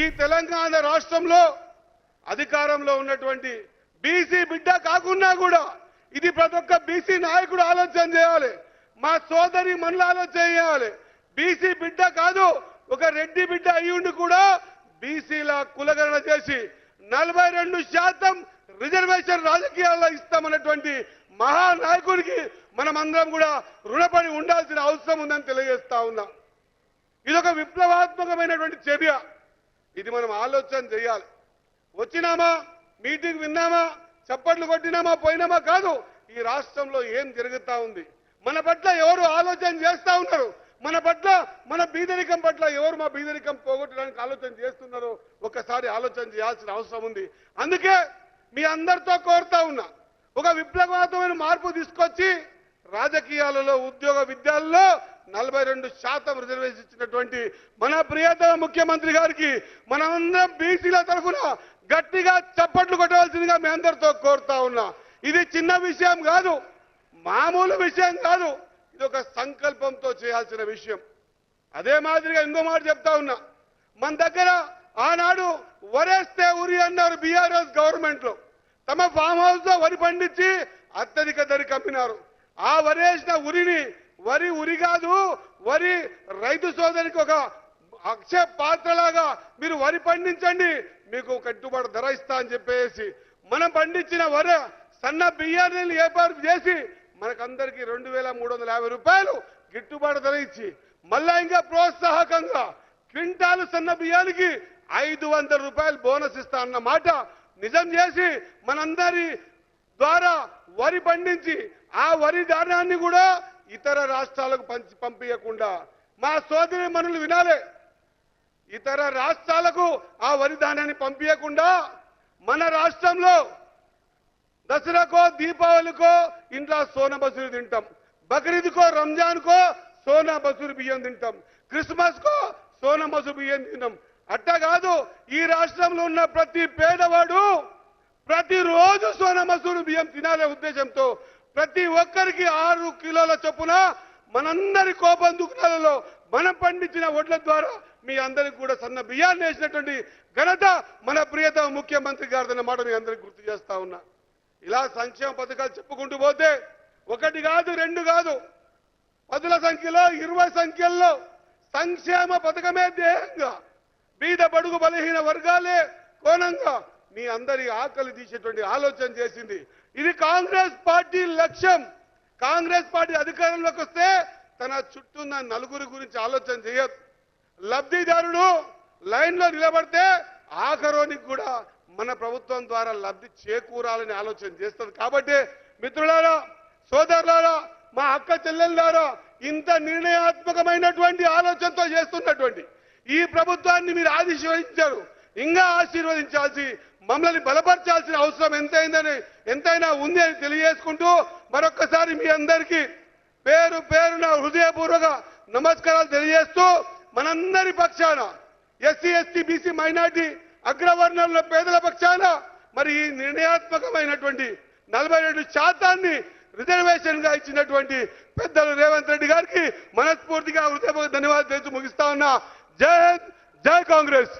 ఈ తెలంగాణ రాష్ట్రంలో అధికారంలో ఉన్నటువంటి బీసీ బిడ్డ కాకున్నా కూడా ఇది ప్రతి ఒక్క బీసీ నాయకుడు ఆలోచన చేయాలి. మా సోదరి మనలు ఆలోచన చేయాలి. బీసీ బిడ్డ కాదు ఒక రెడ్డి బిడ్డ అయ్యుండి కూడా బీసీల కులగణన చేసి నలభై రెండు శాతం రిజర్వేషన్ రాజకీయాల్లో ఇస్తామన్నటువంటి మహానాయకుడికి మనమందరం కూడా రుణపడి ఉండాల్సిన అవసరం ఉందని తెలియజేస్తా ఉన్నా. ఇది ఒక విప్లవాత్మకమైనటువంటి చర్య. ఇది మనం ఆలోచన చేయాలి. వచ్చినామా? మీటింగ్ విన్నామా? చప్పట్లు కొట్టినామా? పోయినామా? కాదు. ఈ రాష్ట్రంలో ఏం జరుగుతా ఉంది? మన పట్ల ఎవరు ఆలోచన చేస్తా ఉన్నారు? మన పట్ల మన బీదరికం పట్ల ఎవరు మా బీదరికం పోగొట్టడానికి ఆలోచన చేస్తున్నారో ఒక్కసారి ఆలోచన చేయాల్సిన అవసరం ఉంది. అందుకే మీ అందరితో కోరుతా ఉన్నా. ఒక విప్లవాత్మకమైన మార్పు తీసుకొచ్చి రాజకీయాలలో ఉద్యోగ విద్యాల్లో నలభై రెండు శాతం రిజర్వేషన్ ఇచ్చినటువంటి మన ప్రియతమ ముఖ్యమంత్రి గారికి మనమందరం బీసీల తరఫున గట్టిగా చప్పట్లు కొట్టవలసిందిగా మీ అందరితో కోరుతా ఉన్నా. ఇది చిన్న విషయం కాదు మామూలు విషయం కాదు ఇది ఒక సంకల్పంతో చేయాల్సిన విషయం. అదే మాదిరిగా ఇంకో మాట చెప్తా ఉన్నా. మన దగ్గర ఆనాడు వరేస్తే ఉరి అన్నారు బీఆర్ఎస్ గవర్నమెంట్లో తమ ఫామ్ హౌస్లో వరి పండించి అత్యధిక ధరకు అమ్మినారు. ఆ వరేసిన ఉరిని వరి ఉరి కాదు వరి రైతు సోదరికి ఒక అక్షయ పాత్రలాగా మీరు వరి పండించండి మీకు కట్టుబాటు ధర ఇస్తా అని చెప్పేసి మనం పండించిన వరి సన్న బియ్యాన్ని ఏర్పాటు చేసి మనకందరికీ రెండు వేల మూడు వందల యాభై రూపాయలు గిట్టుబాటు ధర ఇచ్చి మళ్ళా ఇంకా ప్రోత్సాహకంగా క్వింటాలు సన్న బియ్యానికి ఐదు వందల రూపాయలు బోనస్ ఇస్తా అన్న మాట నిజం చేసి మనందరి ద్వారా వరి పండించి ఆ వరి ధాన్యాన్ని కూడా ఇతర రాష్ట్రాలకు పంచి పంపించకుండా మా సోదరి మనులు వినాలి. ఇతర రాష్ట్రాలకు ఆ వరి ధాన్యాన్ని పంపించకుండా మన రాష్ట్రంలో దసరాకో దీపావళికో ఇంట్లో సోన బసులు తింటాం. బక్రీద్కో రంజాన్కో సోనా బసులు బియ్యం తింటాం. క్రిస్మస్ కో సోనా బియ్యం తింటాం. అట్ట కాదు ఈ రాష్ట్రంలో ఉన్న ప్రతి పేదవాడు ప్రతిరోజు సోన మసూరు బియ్యం తినాలనే ఉద్దేశంతో ప్రతి ఒక్కరికి ఆరు కిలోల చొప్పున మనందరి కోపం దుకాణాలలో మనం పండించిన వడ్ల ద్వారా మీ అందరికి కూడా సన్న బియ్యాన్ని వేసినటువంటి ఘనత మన ప్రియతమ ముఖ్యమంత్రి గారిదన్న మాట మీ అందరికి గుర్తు చేస్తా ఉన్నా. ఇలా సంక్షేమ పథకాలు చెప్పుకుంటూ పోతే ఒకటి కాదు రెండు కాదు. పదుల సంఖ్యలో ఇరవై సంఖ్యల్లో సంక్షేమ పథకమే ధ్యేయంగా బీద బడుగు బలహీన వర్గాలే కోణంగా మీ అందరి ఆకలి తీసేటువంటి ఆలోచన చేసింది. ఇది కాంగ్రెస్ పార్టీ లక్ష్యం. కాంగ్రెస్ పార్టీ అధికారంలోకి వస్తే తన చుట్టూన్న నలుగురి గురించి ఆలోచన చేయదు లబ్ధిదారుడు లైన్లో నిలబడితే ఆఖరోనికి కూడా మన ప్రభుత్వం ద్వారా లబ్ధి చేకూరాలని ఆలోచన చేస్తుంది. కాబట్టి మిత్రులారా సోదరులారా మా అక్క చెల్లెళ్ళారా ఇంత నిర్ణయాత్మకమైనటువంటి ఆలోచనతో చేస్తున్నటువంటి ఈ ప్రభుత్వాన్ని మీరు ఆశీర్వదించారు ఇంకా ఆశీర్వదించాల్సి మమ్మల్ని బలపరచాల్సిన అవసరం ఎంతైందని ఎంతైనా ఉంది అని తెలియజేసుకుంటూ మరొక్కసారి మీ అందరికీ పేరు పేరున హృదయపూర్వక నమస్కారాలు తెలియజేస్తూ మనందరి పక్షాన ఎస్సీ ఎస్టీ బీసీ మైనార్టీ అగ్రవర్ణంలో పేదల పక్షాన మరి ఈ నిర్ణయాత్మకమైనటువంటి నలభై రెండు శాతాన్ని రిజర్వేషన్గా ఇచ్చినటువంటి పెద్దలు రేవంత్ రెడ్డి గారికి మనస్ఫూర్తిగా హృదయపూర్వక ధన్యవాదాలు తెలుసు ముగిస్తా ఉన్నా. జై హింద్ జై కాంగ్రెస్.